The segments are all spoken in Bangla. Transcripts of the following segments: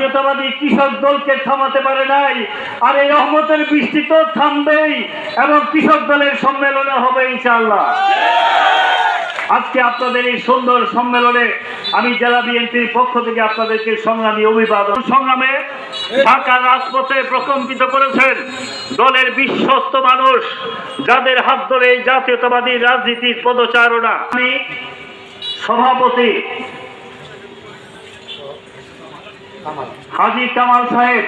জাতীয়তাবাদী কৃষক দলকে থামাতে পারে নাই। আর এই রহমতের বৃষ্টি তো থামবেই এবং কৃষক দলের সম্মেলনে হবে ইনশাআল্লাহ। আজকে আপনাদের এই সুন্দর সম্মেলনে আমি জেলা বিএনপির পক্ষ থেকে আপনাদেরকে সংগ্রামী অভিবাদন, সংগ্রামে ঢাকার রাজপথে প্রকম্পিত করেছেন দলের বিশ্বস্ত মানুষ যাদের হাত ধরে জাতীয়তাবাদী রাজনীতির পদচারণা। আমি সভাপতি হাজি কামাল সাহেব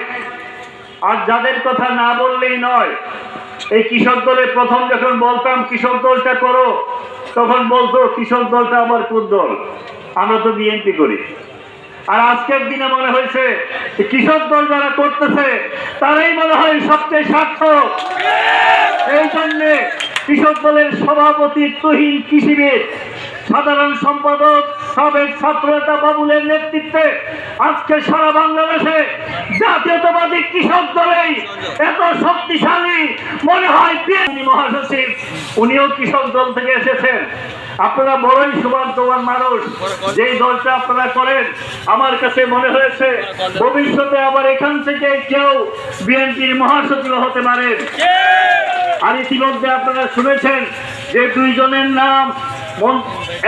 আর যাদের কথা না বললেই নয় এই কৃষক দলে প্রথম যখন বলতাম কৃষক দলটা করো তখন বলতো কৃষক দলটা আবার কোন দল? আমরা তো বিএনপি করি। আর আজকের দিনে মনে হয়েছে যে কৃষক দল যারা করতেছে তারাই মনে হয় সবচেয়ে সার্থক। এই জন্যে কৃষক দলের সভাপতি তুহিন কৃষিবিদ সাধারণ সম্পাদক সাবেক ছাত্রনেতা বাবুলের নেতৃত্বে আজকে সারা বাংলাদেশে জাতীয়তাবাদী কৃষক দলেই এত শক্তিশালী, মনে হয় মহাসচিব, উনিও কৃষক দল থেকে এসেছেন। আপনারা বড়ই সুভাগ্যবান মানুষ, যেই দলটা আপনারা করেন, আমার কাছে মনে হয়েছে ভবিষ্যতে আবার এখান থেকে কেউ বিএনপির মহাসচিব হতে পারেন। আর ইতিমধ্যে আপনারা শুনেছেন যে দুইজনের নাম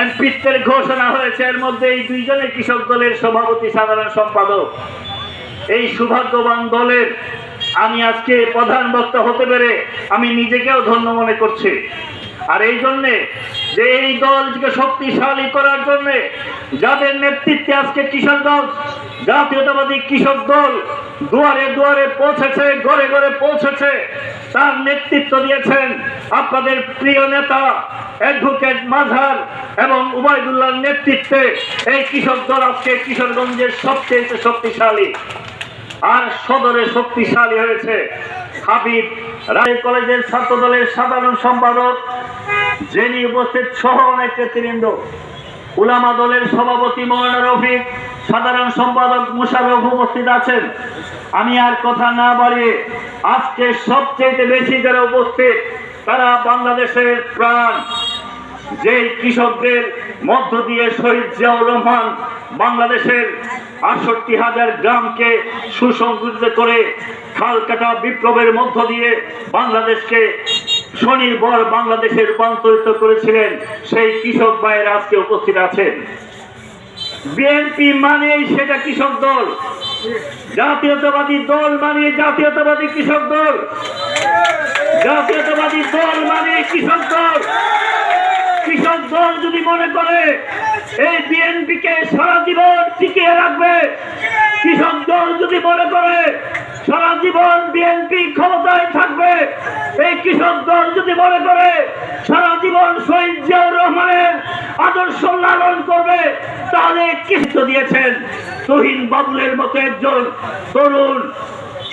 এমপিত্বের ঘোষণা হয়েছে, এর মধ্যে এই দুইজনে কৃষক দলের সভাপতি সাধারণ সম্পাদক। এই সৌভাগ্যবান দলের আমি আজকে প্রধান বক্তা হতে পেরে আমি নিজেকেও ধন্য মনে করছি। আর এই জন্যে যে এই দলকে শক্তিশালী করার জন্য যাদের নেতৃত্বে আজকে কৃষক দল, জাতীয়তাবাদী কৃষক দল দুয়ারে দুয়ারে পৌঁছেছে ঘরে ঘরে পৌঁছেছে, তার নেতৃত্ব দিয়েছেন আপনাদের প্রিয় নেতা অ্যাডভোকেট মাঝার এবং উবায়দুল্লাহর নেতৃত্বে এই কৃষক দল আজকে কিশোরগঞ্জের সবচেয়ে শক্তিশালী আর সদরে শক্তিশালী হয়েছে হাবিব রায় কলেজের ছাত্র দলের সাধারণ সম্পাদক, যিনি উপস্থিত সহ অনেক নেতৃবৃন্দ। উলামা দলের সভাপতি মৌলানা রফিক, সাধারণ সম্পাদক মুশারফ উপস্থিত আছেন। আমি আর কথা না বাড়িয়ে আজকে সবচেয়ে বেশি যারা উপস্থিত, তারা বাংলাদেশের প্রাণ। যে কৃষকদের মধ্য দিয়ে শহীদ জিয়াউর রহমান বাংলাদেশের আটষট্টি হাজার গ্রামকে সুসংগঠিত করে খাল কাটা বিপ্লবের মধ্য দিয়ে বাংলাদেশকে স্বনির্ভর বাংলাদেশে রূপান্তরিত করেছিলেন সেই কৃষক ভাইয়ের আজকে উপস্থিত আছেন। বিএনপি মানেই সেটা কৃষক দল। জাতীয়তাবাদী দল মানে জাতীয়তাবাদী কৃষক দল। জাতীয়তাবাদী দল মানে কৃষক দল। কৃষক দল যদি মনে করে, এই বিএনপি কে সারা জীবন টিকিয়ে রাখবে। কৃষক দল যদি মনে করে, সারা জীবন বিএনপি ক্ষমতায় থাকবে। এই কৃষক দল যদি মনে করে, সারা জীবন শহীদ জিয়াউর রহমানের আদর্শ লালন করবে, তাহলে কৃষ্ণ দিয়েছেন তহিন বাবুলের মতো একজন তরুণ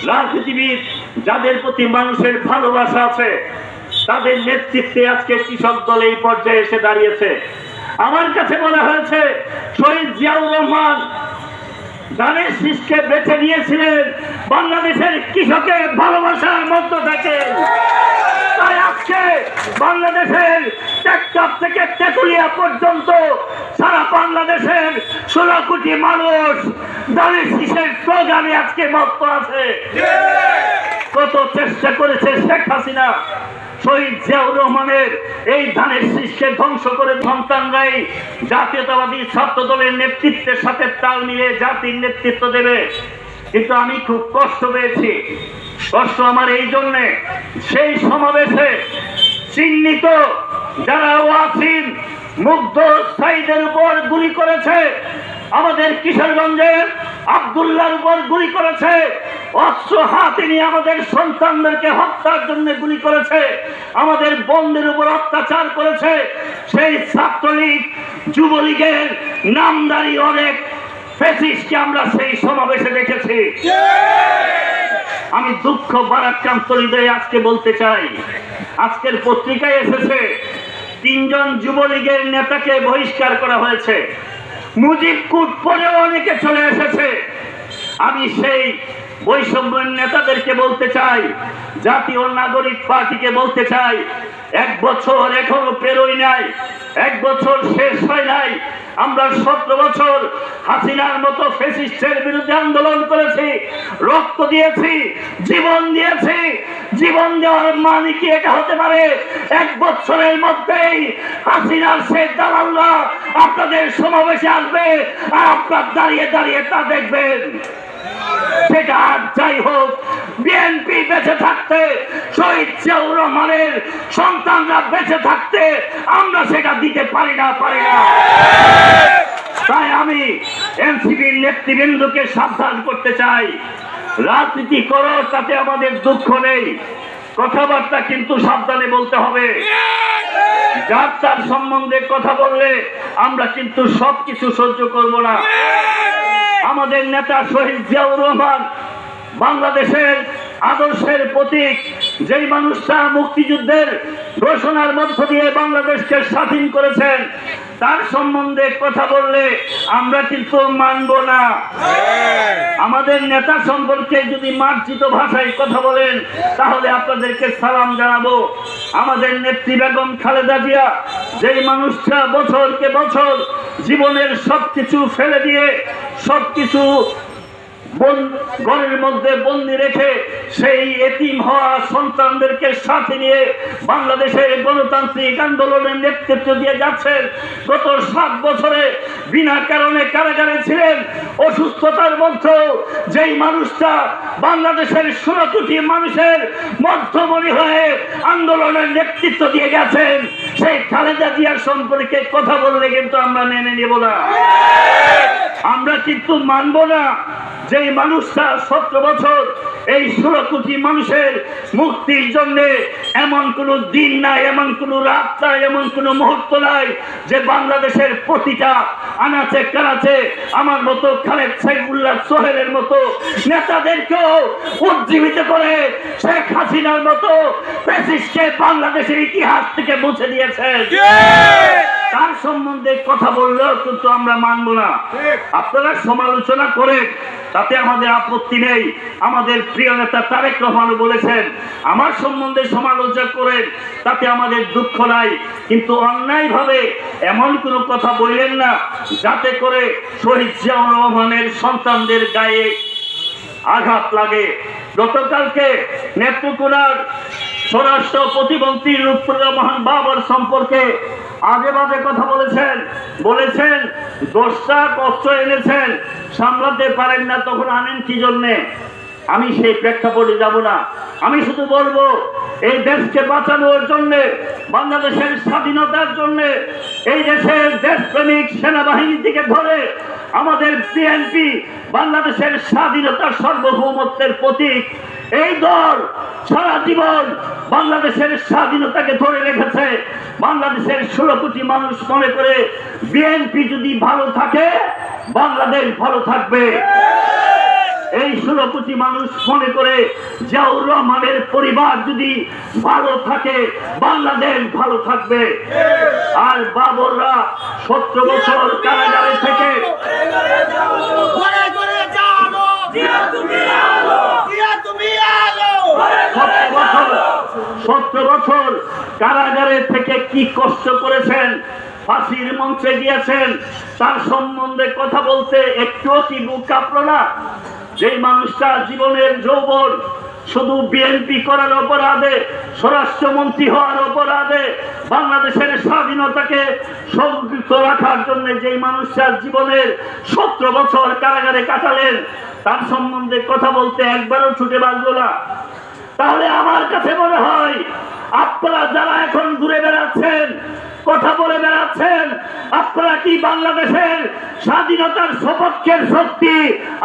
রাজনীতিবিদ, যাদের প্রতি মানুষের ভালোবাসা আছে। তাদের নেতৃত্বে আজকে কৃষক দল এই পর্যায়ে এসে দাঁড়িয়েছে। আমার কাছে মনে হয়েছে শহীদ জিয়াউর রহমান ধানের শীষকে বেছে নিয়েছিলেন বাংলাদেশের কৃষকের ভালোবাসার মধ্য থেকে। তাই আজকে বাংলাদেশের টেকটপ থেকে তেতুলিয়া পর্যন্ত সারা বাংলাদেশের ষোলো কোটি মানুষ ধানের শীষের স্লোগানে আজকে মত আছে। কত চেষ্টা করেছে শেখ হাসিনা। শহীদ জিয়াউর রহমানের এই ধানের শীষকে ধ্বংস করে সন্তানরাই জাতীয়তাবাদী ছাত্র দলের নেতৃত্বের সাথে তাল মিলিয়ে জাতির নেতৃত্ব দেবে। কিন্তু আমি খুব কষ্ট পেয়েছি। কষ্ট আমার এই জন্যে, সেই সমাবেশে চিহ্নিত যারা ওয়াসিম, মুগ্ধ সাইদের উপর গুলি করেছে, আমাদের কিশোরগঞ্জের আবদুল্লার উপর গুলি করেছে অস্ত্র হাতে নিয়ে আমাদের সন্তানদেরকে হত্যার জন্য গুলি করেছে, আমাদের বন্ধের উপর অত্যাচার করেছে। সেই ছাত্রলীগ, যুবলীগের নামদারি অনেক ফেসিসকে আমরা সেই সমাবেশে দেখেছি। আমি দুঃখ বারাক্রান্ত হৃদয়ে আজকে বলতে চাই, আজকের পত্রিকায় এসেছে, তিনজন যুবলীগের নেতাকে বহিষ্কার করা হয়েছে। মুজিব পরেও অনেকে চলে এসেছে। আমি সেই বৈষম্য নেতাদেরকে বলতে চাই, জাতীয় নাগরিক পার্টিকে বলতে চাই, এক বছর এখনও পেরোই নাই, এক বছর শেষ হয় নাই, আমরা সতেরো বছর হাসিনার মতো ফেসিস্টের বিরুদ্ধে আন্দোলন করেছি, রক্ত দিয়েছি, জীবন দিয়েছি জীবন দেওয়ার মানে কি এটা হতে পারে? এক বছরের মধ্যেই হাসিনার সে দালালরা আপনাদের সমাবেশে আসবে আর আপনার দাঁড়িয়ে দাঁড়িয়ে তা দেখবেন। সেটা যাই হোক বিএনপি বেঁচে থাকতে, শহীদ জিয়াউর রহমানের সন্তানরা বেঁচে থাকতে আমরা সেটা দিতে পারি না পারি না। তাই আমি এনসিপির নেতৃবৃন্দকে সাবধান করতে চাই। রাজনীতি করো তাতে আমাদের দুঃখ নেই। কথাবার্তা কিন্তু সাবধানে বলতে হবে। যার সম্বন্ধে কথা বললে আমরা কিন্তু সবকিছু সহ্য করব না। আমাদের নেতা শহীদ জিয়াউর রহমান বাংলাদেশের আদর্শের প্রতীক, যেই মানুষটা মুক্তিযুদ্ধের ঘোষণার মধ্য দিয়ে বাংলাদেশকে স্বাধীন করেছেন তার সম্বন্ধে কথা বললে আমরা কিন্তু মানব না। আমাদের নেতা সম্পর্কে যদি মার্জিত ভাষায় কথা বলেন তাহলে আপনাদেরকে সালাম জানাব। আমাদের নেত্রী বেগম খালেদা জিয়া যেই মানুষটা বছরকে বছর জীবনের সবকিছু ফেলে দিয়ে সবকিছু বন- ঘরের মধ্যে বন্দি রেখে সেই এতিম হওয়া সন্তানদেরকে সাথে নিয়ে বাংলাদেশের গণতান্ত্রিক আন্দোলনের নেতৃত্ব দিয়ে যাচ্ছেন। গত সাত বছরে বিনা কারণে কারাগারে ছিলেন। অসুস্থতার মধ্যেও যেই মানুষটা বাংলাদেশের ষোলো কোটি মানুষের মধ্যমণি হয়ে আন্দোলনের নেতৃত্ব দিয়ে গেছেন, সেই খালেদা জিয়ার সম্পর্কে কথা বললে কিন্তু আমরা মেনে নেব না। আমরা কিন্তু মানব না। যে মানুষটা সতেরো বছর এই ষোলো মানুষের মুক্তির জন্য এমন কোনো দিন নাই, এমন কোনো রাত নাই, এমন কোনো মুহূর্ত নাই যে বাংলাদেশের প্রতিটা আনাচে কানাচে আমার মতো খালেদ সাইফুল্লাহ সোহেলের মতো নেতাদেরকেও উজ্জীবিত করে শেখ হাসিনার মতো প্রেসিডকে বাংলাদেশের ইতিহাস থেকে মুছে দিয়েছেন। তার সম্বন্ধে কথা বললেও কিন্তু আমরা মানব না। আপনারা সমালোচনা করেন তাতে আমাদের আপত্তি নেই। আমাদের প্রিয় নেতা তারেক রহমান বলেছেন আমার সম্বন্ধে সমালোচনা করেন তাতে আমাদের দুঃখ নাই। কিন্তু অন্যায়ভাবে এমন কোনো কথা বললেন না যাতে করে শহীদ জিয়াউর রহমানের সন্তানদের গায়ে আঘাত লাগে। গতকালকে নেত্রকোনার স্বরাষ্ট্র প্রতিমন্ত্রী রূপপ্রদা মহান বাবার সম্পর্কে আগে বাজে কথা বলেছেন। বলেছেন, দশটা কষ্ট এনেছেন, সামলাতে পারেন না, তখন আনেন কি জন্যে? আমি সেই প্রেক্ষাপটে যাব না। আমি শুধু বলব, এই দেশকে বাঁচানোর জন্যে, বাংলাদেশের স্বাধীনতার জন্যে, এই দেশের দেশপ্রেমিক সেনাবাহিনী থেকে ধরে আমাদের বিএনপি বাংলাদেশের স্বাধীনতার সার্বভৌমত্বের প্রতীক এই দল সারা জীবন বাংলাদেশের স্বাধীনতাকে ধরে রেখেছে। বাংলাদেশের ষোলো কোটি মানুষ মনে করে বিএনপি যদি ভালো থাকে, বাংলাদেশ ভালো থাকবে। এই ষোলো কোটি মানুষ মনে করে জিয়াউর রহমানের পরিবার যদি ভালো থাকে, বাংলাদেশ ভালো থাকবে। আর বাবররা সত্তর বছর কারাগারে থেকে ঘরে ঘরে জানো দিয়া তুমি আলো দিয়া তুমি আলো সতেরো বছর সতেরো বছর কারাগারে থেকে কি কষ্ট করেছেন? ফাঁসির মঞ্চে গিয়েছেন, তার সম্বন্ধে কথা বলতে একটুও কি বুক কাঁপলো না? যেই মানুষটা জীবনের যৌবন, শুধু বিএনপি করার অপরাধে, স্বরাষ্ট্রমন্ত্রী হওয়ার অপরাধে, বাংলাদেশের স্বাধীনতাকে সংযুক্ত রাখার জন্য যেই মানুষটার জীবনের সতেরো বছর কারাগারে কাটালেন, তার সম্বন্ধে কথা বলতে একবারও ছুটে বাঁচলো না। তাহলে আমার কাছে মনে হয় আপনারা যারা এখন ঘুরে বেড়াচ্ছেন, কথা বলে বেড়াচ্ছেন, আপনারা কি বাংলাদেশের স্বাধীনতার সপক্ষের শক্তি?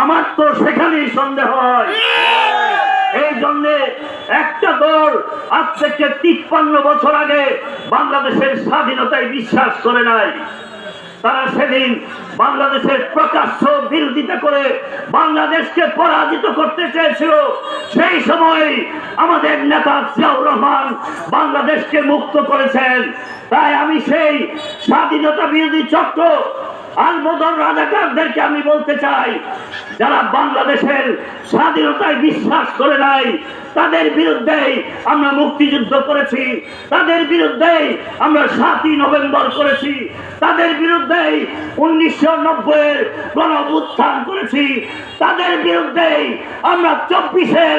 আমার তো সেখানেই সন্দেহ হয়। এই জন্যে একটা দল আজ থেকে তিপ্পান্ন বছর আগে বাংলাদেশের স্বাধীনতায় বিশ্বাস করে নাই। তারা সেদিন বাংলাদেশের প্রকাশ্য বিরোধিতা করে বাংলাদেশকে পরাজিত করতে চেয়েছিল। সেই সময় আমাদের নেতা জিয়াউর রহমান বাংলাদেশকে মুক্ত করেছেন। তাই আমি সেই স্বাধীনতা বিরোধী চক্র আলবদর রাজাকারদেরকে আমি বলতে চাই, যারা বাংলাদেশের স্বাধীনতায় বিশ্বাস করে নাই, তাদের বিরুদ্ধেই আমরা মুক্তিযুদ্ধ করেছি, তাদের বিরুদ্ধেই আমরা সাতই নভেম্বর করেছি, তাদের বিরুদ্ধেই উনিশশো নব্বইয়ের গণ করেছি, তাদের বিরুদ্ধেই আমরা চব্বিশের